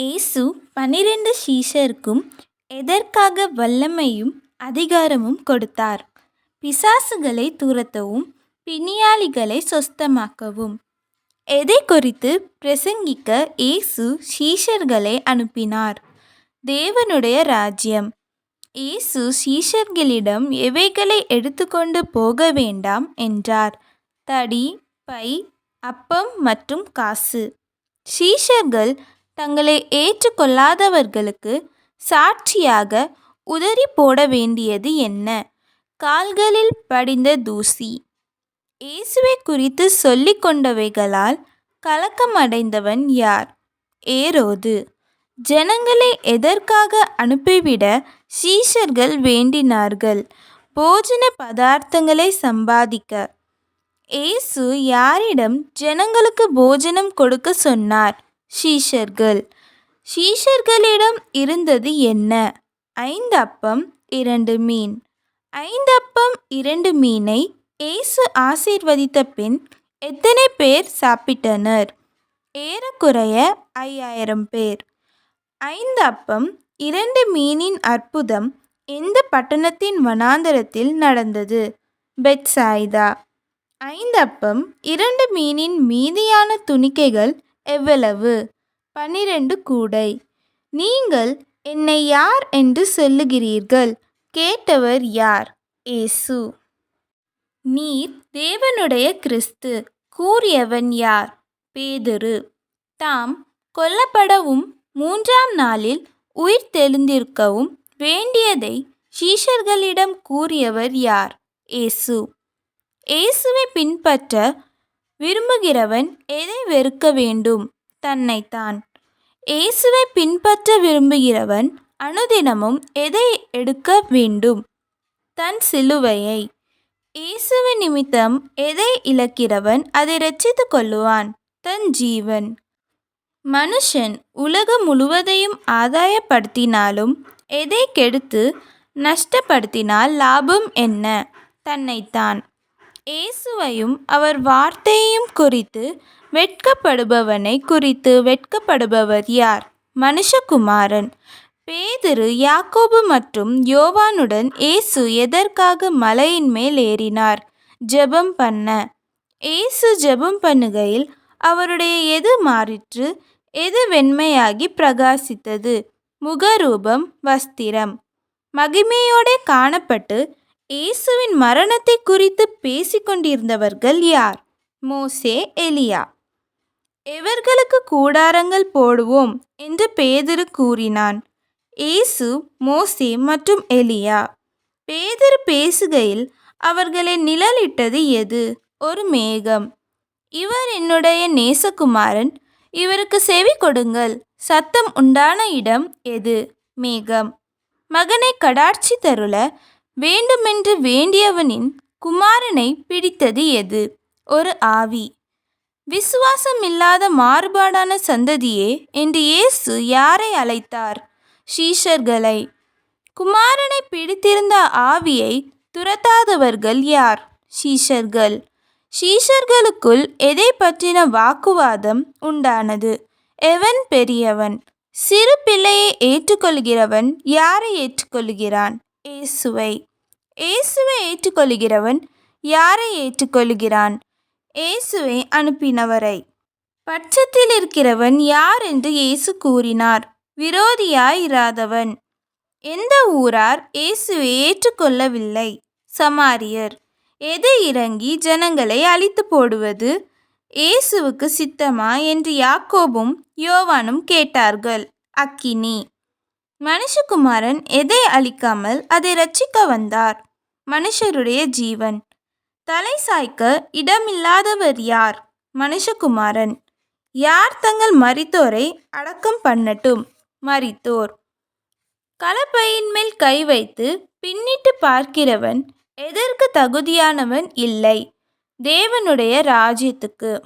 இயேசு பன்னிரண்டு சீஷருக்கும் எதற்காக வல்லமையும் அதிகாரமும் கொடுத்தார்? பிசாசுகளை துரத்தவும் பிணியாளிகளை சொஸ்தமாக்கவும். எதை குறித்து பிரசங்கிக்க இயேசு சீஷர்களை அனுப்பினார்? தேவனுடைய ராஜ்யம். இயேசு சீஷர்களிடம் எவைகளை எடுத்துக்கொண்டு போக வேண்டாம் என்றார். தடி பை அப்பம் மற்றும் காசு. சீஷர்கள் தங்களை ஏற்றுக்கொள்ளாதவர்களுக்கு சாட்சியாக உதறி போட வேண்டியது என்ன? கால்களில் படிந்த தூசி. இயேசுவை குறித்து சொல்லி கொண்டவைகளால் கலக்கமடைந்தவன் யார்? ஏரோது. ஜனங்களை எதற்காக அனுப்பிவிட சீஷர்கள் வேண்டினார்கள்? போஜன பதார்த்தங்களை சம்பாதிக்க. இயேசு யாரிடம் ஜனங்களுக்கு போஜனம் கொடுக்க சொன்னார்? சீஷர்கள். சீஷர்களிடம் இருந்தது என்ன? ஐந்து அப்பம் இரண்டு மீன். ஐந்து அப்பம் இரண்டு மீனை இயேசு ஆசீர்வதித்த பின் எத்தனை பேர் சாப்பிட்டனர்? ஏறக்குறைய ஐயாயிரம் பேர். ஐந்து அப்பம் இரண்டு மீனின் அற்புதம் எந்த பட்டணத்தின் வனாந்தரத்தில் நடந்தது? பெட்சாய்தா ஐந்து அப்பம் இரண்டு மீனின் மீதியான துணிக்கைகள் எவ்வளவு? பன்னிரண்டு கூடை. நீங்கள் என்னை யார் என்று சொல்லுகிறீர்கள்? கேட்டவர் யார்? ஏசு நீர் தேவனுடைய கிறிஸ்து கூறியவன் யார்? பேதுரு. தாம் கொல்லப்படவும் மூன்றாம் நாளில் உயிர் தெளிந்திருக்கவும் வேண்டியதை சீஷர்களிடம் கூறியவர் யார்? ஏசு இயேசுவை பின்பற்ற விரும்புகிறவன் எதை வெறுக்க வேண்டும்? தன்னைத்தான். இயேசுவை பின்பற்ற விரும்புகிறவன் அனுதினமும் எதை எடுக்க வேண்டும்? தன் சிலுவையை. இயேசுவின் நிமித்தம் எதை இழக்கிறவன் அதை ரட்சித்து கொள்ளுவான் தன் ஜீவன். மனுஷன் உலகம் முழுவதையும் ஆதாயப்படுத்தினாலும் எதை கெடுத்து நஷ்டப்படுத்தினால் லாபம் என்ன? தன்னைத்தான். இயேசுவையும் அவர் வார்த்தையையும் குறித்து வெட்கப்படுபவனை குறித்து வெட்கப்படுபவர் யார்? மனுஷகுமாரன். பேதுரு யாக்கோபு மற்றும் யோவானுடன் இயேசு எதற்காக மலையின் மேல் ஏறினார்? ஜெபம் பண்ண. இயேசு ஜெபம் பண்ணுகையில் அவருடைய எது மாறிற்று? எது வெண்மையாகி பிரகாசித்தது? முகரூபம் வஸ்திரம். மகிமையோடே காணப்பட்டு இயேசுவின் மரணத்தை குறித்து பேசிக்கொண்டிருந்தவர்கள் யார்? மோசே எலியா. எவர்களுக்கு கூடாரங்கள் போடுவோம்? என்று பேதரு கூறினான். இயேசு மோசே மற்றும் எலியா. பேதர் பேசுகையில் அவர்களை நிழலிட்டது எது? ஒரு மேகம். இவர் என்னுடைய நேசகுமாரன். இவருக்கு செவி கொடுங்கள். சத்தம் உண்டான இடம் எது? மேகம். மகனை கடாட்சி தருள வேண்டுமென்று வேண்டியவனின் குமாரனை பிடித்தது எது? ஒரு ஆவி. விசுவாசம் இல்லாத மாறுபாடான சந்ததியே என்று இயேசு யாரை அழைத்தார்? ஷீஷர்களை குமாரனை பிடித்திருந்த ஆவியை துரத்தாதவர்கள் யார்? ஷீஷர்கள் ஷீஷர்களுக்குள் எதை பற்றின வாக்குவாதம் உண்டானது? எவன் பெரியவன்? சிறு பிள்ளையை ஏற்றுக்கொள்கிறவன் யாரை ஏற்றுக்கொள்கிறான்? இயேசுவை. இயேசுவை ஏற்றுக்கொள்கிறவன் யாரை ஏற்றுக்கொள்கிறான் இயேசுவை அனுப்பினவரை. பட்சத்தில் இருக்கிறவன் யார் என்று இயேசு கூறினார். விரோதியாயிராதவன். எந்த ஊரார் இயேசுவை ஏற்றுக்கொள்ளவில்லை? சமாரியர். எது இறங்கி ஜனங்களை அழித்து போடுவது? இயேசுவுக்கு சித்தமா என்று யாக்கோபும் யோவானும் கேட்டார்கள். அக்கினி. மனுஷகுமாரன் எதை அழிக்காமல் அதை ரட்சிக்க வந்தார்? மனுஷருடைய ஜீவன். தலை சாய்க்க இடமில்லாதவர் யார்? மனுஷகுமாரன். யார் தங்கள் மரித்தோரை அடக்கம் பண்ணட்டும்? மரித்தோர். கலப்பையின் மேல் கை வைத்து பின்னிட்டு பார்க்கிறவன் எதற்கு தகுதியானவன் இல்லை? தேவனுடைய ராஜ்யத்துக்கு.